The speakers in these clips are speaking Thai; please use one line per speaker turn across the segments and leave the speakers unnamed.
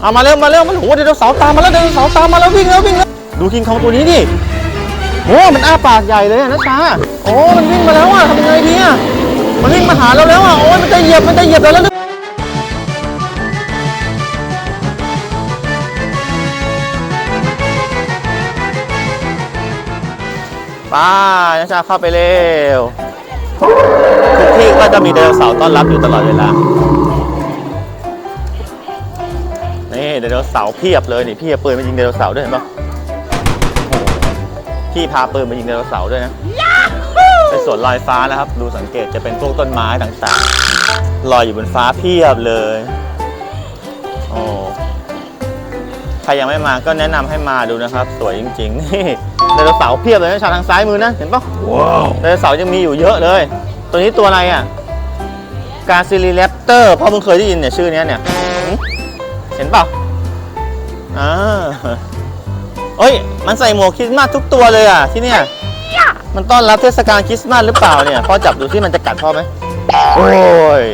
เอามาเร็วมาเร็วมันโหไดโนเสาร์ตามมาแล้วไดโนเสาร์ตามมาแล้ววิ่งแล้ววิ่งแล้วดูคิงคองตัวนี้ดิโอ้มันอ้าปากใหญ่เลยนะชาโอ้มันวิ่งมาแล้วอะทำยังไงดีอะมันวิ่งมาหาเราแล้วอะโอ้ยมันจะเหยียบมันจะเหยียบเราแล้วป้านะชาเข้าไปเร็วทุกที่ก็จะมีไดโนเสาร์ต้อนรับอยู่ตลอดเวลา นี่ไดโนเสาร์เพียบเลยนี่พี่เอาปืนมายิงไดโนเสาร์ด้วยเห็นปะโอ้โหพี่พาปืนมายิงไดโนเสาร์ด้วยนะไปสวนลอยฟ้านะครับ ดูสังเกตจะเป็นพวกต้นไม้ต่างๆลอยอยู่บนฟ้าเพียบเลยโอ้ใครยังไม่มาก็แนะนำให้มาดูนะครับ สวยจริงๆนี่ไดโนเสาร์เพียบเลยนะชาทางซ้ายมือนะเห็นปะว้าวไดโนเสาร์ยังมีอยู่เยอะเลย ตัวนี้ตัวอะไรอะกาซิลิแรปเตอร์พ่อเพิ่งเคยได้ยินเนี่ยชื่อเนี้ยเนี่ย หึเห็นปะอ่าเอ้ย มันใส่หมวกคริสต์มาสทุกตัวเลยอะที่เนี่ย มันต้อนรับเทศกาลคริสต์มาสหรือเปล่าเนี่ย พ่อจับดูที่มันจะกัดพ่อไหมโอ้ย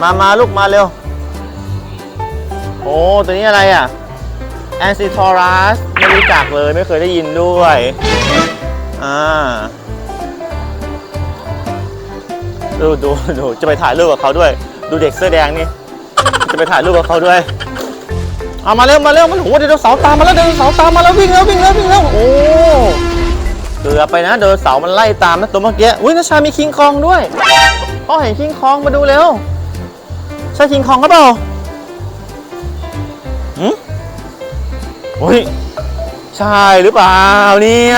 มามาลูกมาเร็ว โอ้ ตัวนี้อะไรอะแอนซิทอรัสไม่รู้จักเลยไม่เคยได้ยินด้วย อ่า ดูดูดูจะไปถ่ายรูปกับเขาด้วย ดูเด็กเสื้อแดงนี่ จะไปถ่ายรูปกับเขาด้วย เอามาเร็วมาเร็วมันโอ้โหไดโนเสาร์ตามมาแล้วไดโนเสาร์ตามมาแล้ววิ่งแล้ววิ่งแล้ววิ่งแล้วโอ้เกือบไปนะไดโนเสาร์มันไล่ตามนะตัวเมื่อกี้อุ้ยนัชชามีคิงคองด้วยพ่อเห็นคิงคองมาดูเร็วใช่คิงคองก็เปล่าหืมอุ้ยใช่หรือเปล่าเนี่ย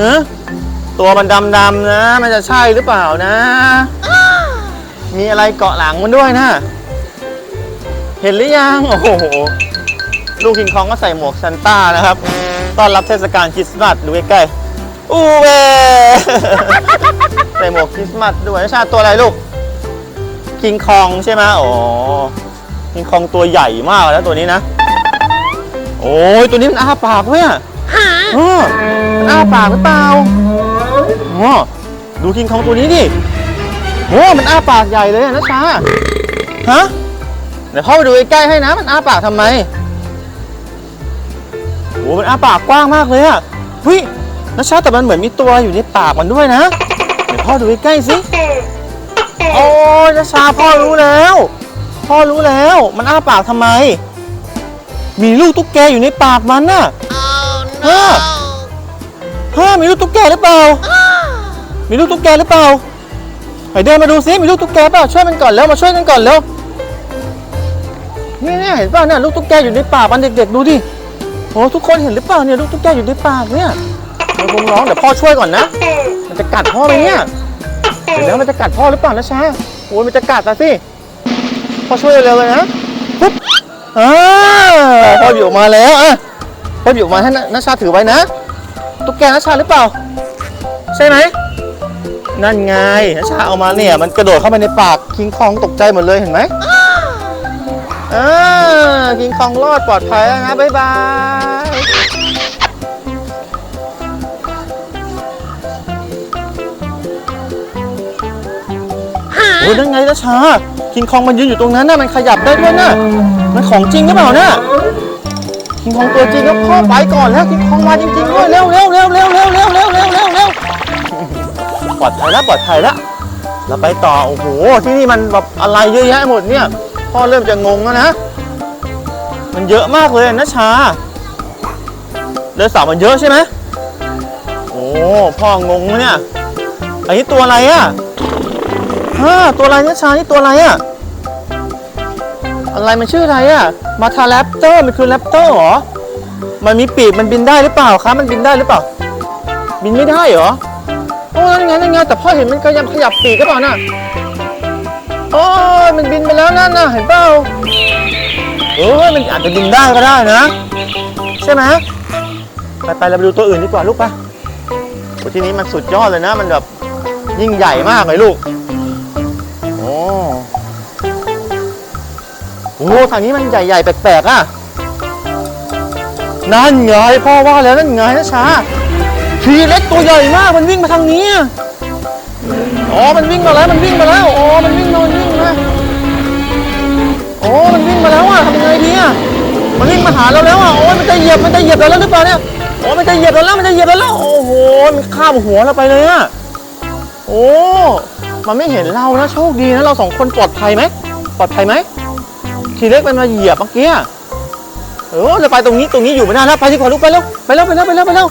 ฮะตัวมันดำๆนะ มันจะใช่หรือเปล่านะ มีอะไรเกาะหลังมันด้วยนะเห็นหรือยัง โอ้โห ลูกคิงคองก็ใส่หมวกซันต้านะครับ ต้อนรับเทศกาลคริสต์มาสดูใกล้ๆอู้เวใส่หมวกคริสต์มาสด้วยชาติตัวอะไรลูก คิงคองใช่ไหมโอ้คิงคองตัวใหญ่มากแล้วตัวนี้นะ โอ้ยตัวนี้มันอ้าปากเว้ยอะเออมันอ้าปากหรือเปล่าโอ้ดูคิงคองตัวนี้ดิโอ้มันอ้าปากใหญ่เลยอะนะชาฮะเดี๋ยวพ่อไปดูใกล้ๆให้นะ มันอ้าปากทำไมโอ้มันอ้าปากกว้างมากเลยอะเฮ้ยนะชาแต่มันเหมือนมีตัวอยู่ในปากมันด้วยนะ เดี๋ยวพ่อดูใกล้ๆสิ โอ้ยนะชาพ่อรู้แล้ว พ่อรู้แล้ว มันอ้าปากทำไม มีลูกตุ๊กแกอยู่ในปากมันน่ะเฮ้อเฮ้อมีลูกตุ๊กแกหรือเปล่า มีลูกตุ๊กแกหรือเปล่าไปเดินมาดูซิมีลูกตุ๊กแกเปล่าช่วยมันก่อนแล้วมาช่วยกันก่อนแล้ว นี่เนี่ยเห็นป่าเนี่ยลูกตุ๊กแกอยู่ในปากมันเด็กๆดูดิโอ้ทุกคนเห็นหรือเปล่าเนี่ยลูกตุ๊กแกอยู่ในปากเนี่ยเดี๋ยวผมร้องเดี๋ยวพ่อช่วยก่อนนะ มันจะกัดพ่อไหมเนี่ยเดี๋ยวนะมันจะกัดพ่อหรือเปล่านะชาโอ้ยมันจะกัดนะสิพ่อช่วยเร็วๆเลยนะปุ๊บอ่าพ่อหยิบออกมาแล้วอะพ่อหยิบออกมาให้นนัชชาถือไว้นะ ตุ๊กแกนัชชาหรือเปล่า ใช่ไหมนั่นไงนัชชาเอามาเนี่ยมันกระโดดเข้าไปในปากคิงคองตกใจหมดเลยเห็นไหม อ่าคิงคองรอดปลอดภัยแล้วนะ บ๊ายบายโอ้ยนั่นไงนะชาคิงคองมันยืนอยู่ตรงนั้นน่ะ มันขยับได้ด้วยน่ะ มันของจริงหรือเปล่าน่ะคิงคองตัวจริงแล้วพ่อไปก่อนแล้วคิงคองมาจริงๆด้วยเร็วเร็วเร็วเร็วเร็วเร็วเร็วเร็วเร็วเร็วปลอดภัยแล้วปลอดภัยแล้วเราไปต่อ โอ้โห ที่นี่มันแบบอะไรเยอะแยะหมดเนี่ย พ่อเริ่มจะงงแล้วนะ มันเยอะมากเลยนะชาเดินสาวมันเยอะใช่ไหมโอ้พ่องงเนี่ย อันนี้ตัวอะไรอะฮ่าตัวอะไรนี่ยชานี่ตัวอะไรอะอะไรมันชื่ออะไรอะมาทาแรปเตอร์มันคือแรปเตอร์เหรอ มันมีปีกมันบินได้หรือเปล่าคะมันบินได้หรือเปล่า บินไม่ได้เหรอ โอ้ยนั่นไงนั่นไงแต่พ่อเห็นมันก็ยังขยับปีกก็เปล่าน่ะ อ้ยมันบินไปแล้วนั่นนะเห็นเปล่าเออมันอาจจะบินได้ก็ได้นะ ใช่ไหมไปไปเราไปดูตัวอื่นดีกว่าลูกไปโอ้ที่นี้มันสุดยอดเลยนะ มันแบบยิ่งใหญ่มากเลยลูกโอ้โหทางนี้มันใหญ่ๆแปลกๆอะนั่นไงพ่อว่าแล้วนั่นไงนะช้าทีเล็กตัวใหญ่มากมันวิ่งมาทางนี้ อะอ๋อ มันวิ่งมาแล้ว มันวิ่งมาแล้ว อ๋อ มันวิ่งมามันวิ่งมาอ๋อ มันวิ่งมาแล้วอะทำยังไงดีอะมันวิ่งมาหาเราแล้วอะ โอ้ยมันจะเหยียบ มันจะเหยียบเราแล้วหรือเปล่าเนี่ย โอ้มันจะเหยียบเราแล้ว มันจะเหยียบเราแล้ว โอ้โห มันข้ามหัวเราไปเลยอะ โอ้ มันไม่เห็นเรานะ โชคดีนะ เราสองคนปลอดภัยไหม ปลอดภัยไหม ทีเล็กมันมาเหยียบเมื่อกี้ เออจะไปตรงนี้ ตรงนี้อยู่ไม่ได้แล้ว ไปดีกว่าลูกไปเร็วไปเร็วไปเร็วไปเร็วไปเร็ว